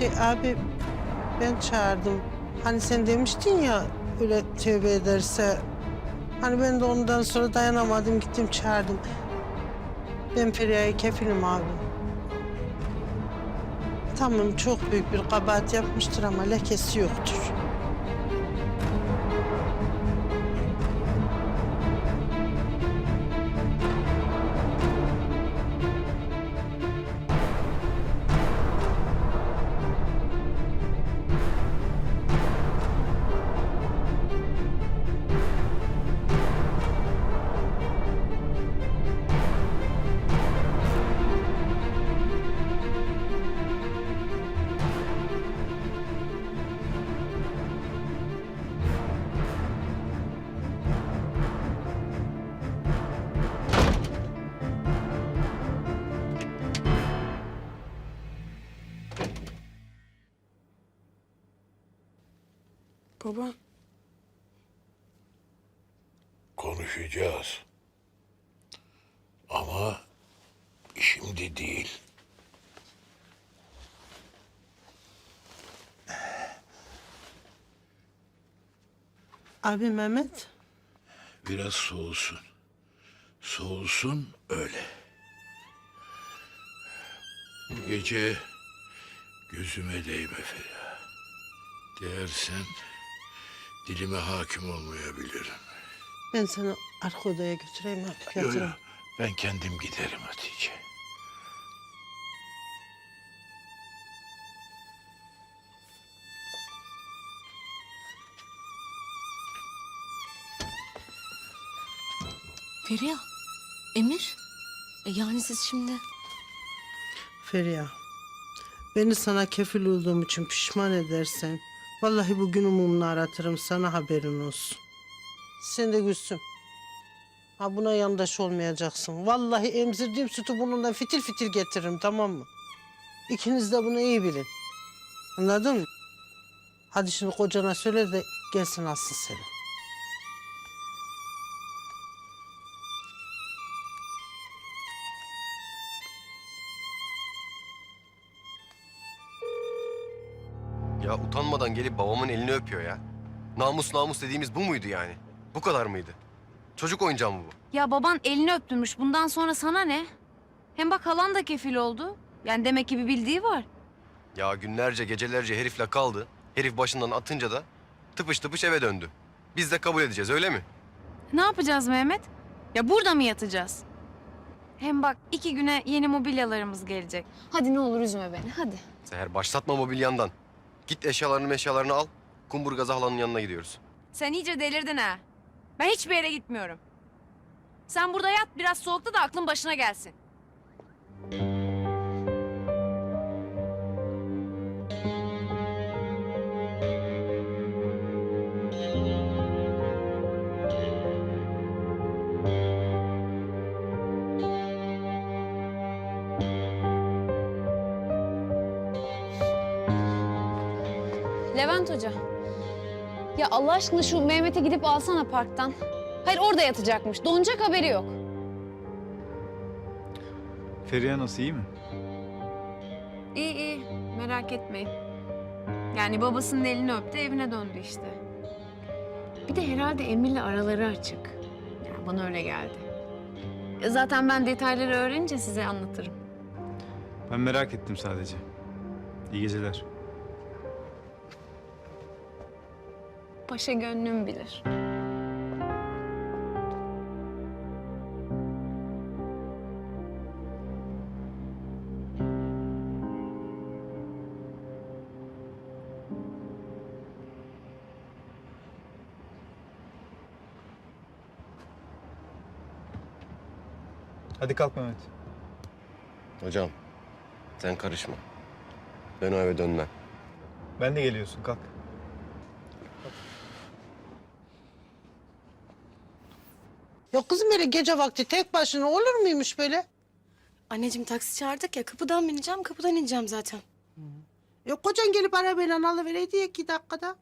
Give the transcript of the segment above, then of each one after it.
Şey abi ben çağırdım. Hani sen demiştin ya öyle tövbe ederse. Hani ben de ondan sonra dayanamadım gittim çağırdım. Ben Feriha'ya kefilim abi. Tamam çok büyük bir kabahat yapmıştır ama lekesi yoktur. Baba, Konuşacağız. Ama şimdi değil. Abi Mehmet Biraz soğusun. Soğusun öyle. Bu gece gözüme değme Feriha. Değersen dilime hakim olmayabilirim. ben seni arka odaya götüreyim abi. Yok Yatırım. yok ben kendim giderim Hatice. Feriha, Emir. E yani siz şimdi... Feriha, beni sana kefil olduğum için pişman edersen... ...vallahi bugün umumunu aratırım sana haberin olsun. Sen de Gülsüm. Ha buna yandaş olmayacaksın. Vallahi emzirdiğim sütü bununla fitil fitil getiririm tamam mı? İkiniz de bunu iyi bilin. Anladın mı? Hadi şimdi kocana söyle de gelsin alsın seni. Ya utanmadan gelip babamın elini öpüyor ya. Namus namus dediğimiz bu muydu yani? Bu kadar mıydı? Çocuk oyuncağı mı bu? Ya baban elini öptürmüş. Bundan sonra sana ne? Hem bak halan da kefil oldu. Yani demek ki bir bildiği var. Ya günlerce gecelerce herifle kaldı. Herif başından atınca da tıpış tıpış eve döndü. Biz de kabul edeceğiz öyle mi? Ne yapacağız Mehmet? Ya burada mı yatacağız? Hem bak iki güne yeni mobilyalarımız gelecek. Hadi ne olur üzme beni, hadi. Seher başlatma mobilyandan. Git eşyalarını meşyalarını al. Kumburgazı halanın yanına gidiyoruz. Sen iyice delirdin ha. Ben hiçbir yere gitmiyorum. Sen burada yat biraz soğukta da aklın başına gelsin. Levent Hoca. Ya Allah aşkına şu Mehmet'e gidip alsana parktan. Hayır orada yatacakmış. Donacak haberi yok. Feriha nasıl iyi mi? İyi iyi merak etmeyin. Yani babasının elini öptü evine döndü işte. Bir de herhalde Emir'le araları açık. Yani bana öyle geldi. Zaten ben detayları öğrenince size anlatırım. Ben merak ettim sadece. İyi geceler. Paşa gönlüm bilir. Hadi kalk Mehmet. Hocam sen karışma. Ben o eve dönmem. Ben de geliyorsun kalk. Ya kızım öyle gece vakti tek başına olur muymuş böyle? Anneciğim taksi çağırdık ya kapıdan bineceğim kapıdan ineceğim zaten. Ya kocan gelip arabayla alıvereydi ya iki dakikada.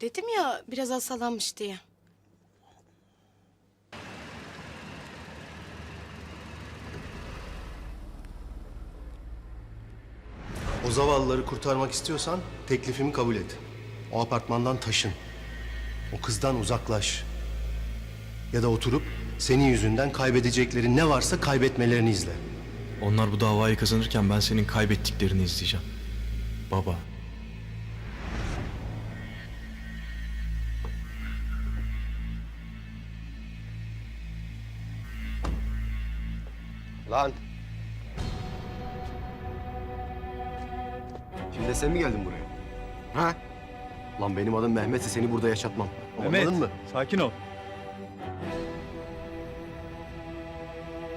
Dedim ya biraz hastalanmış diye. O zavallıları kurtarmak istiyorsan teklifimi kabul et. O apartmandan taşın. O kızdan uzaklaş. Ya da oturup senin yüzünden kaybedecekleri ne varsa kaybetmelerini izle. Onlar bu davayı kazanırken ben senin kaybettiklerini izleyeceğim. Baba. Lan. Şimdi sen mi geldin buraya? Ha? Lan benim adım Mehmet'se seni burada yaşatmam. Mehmet Anladın mı? sakin ol.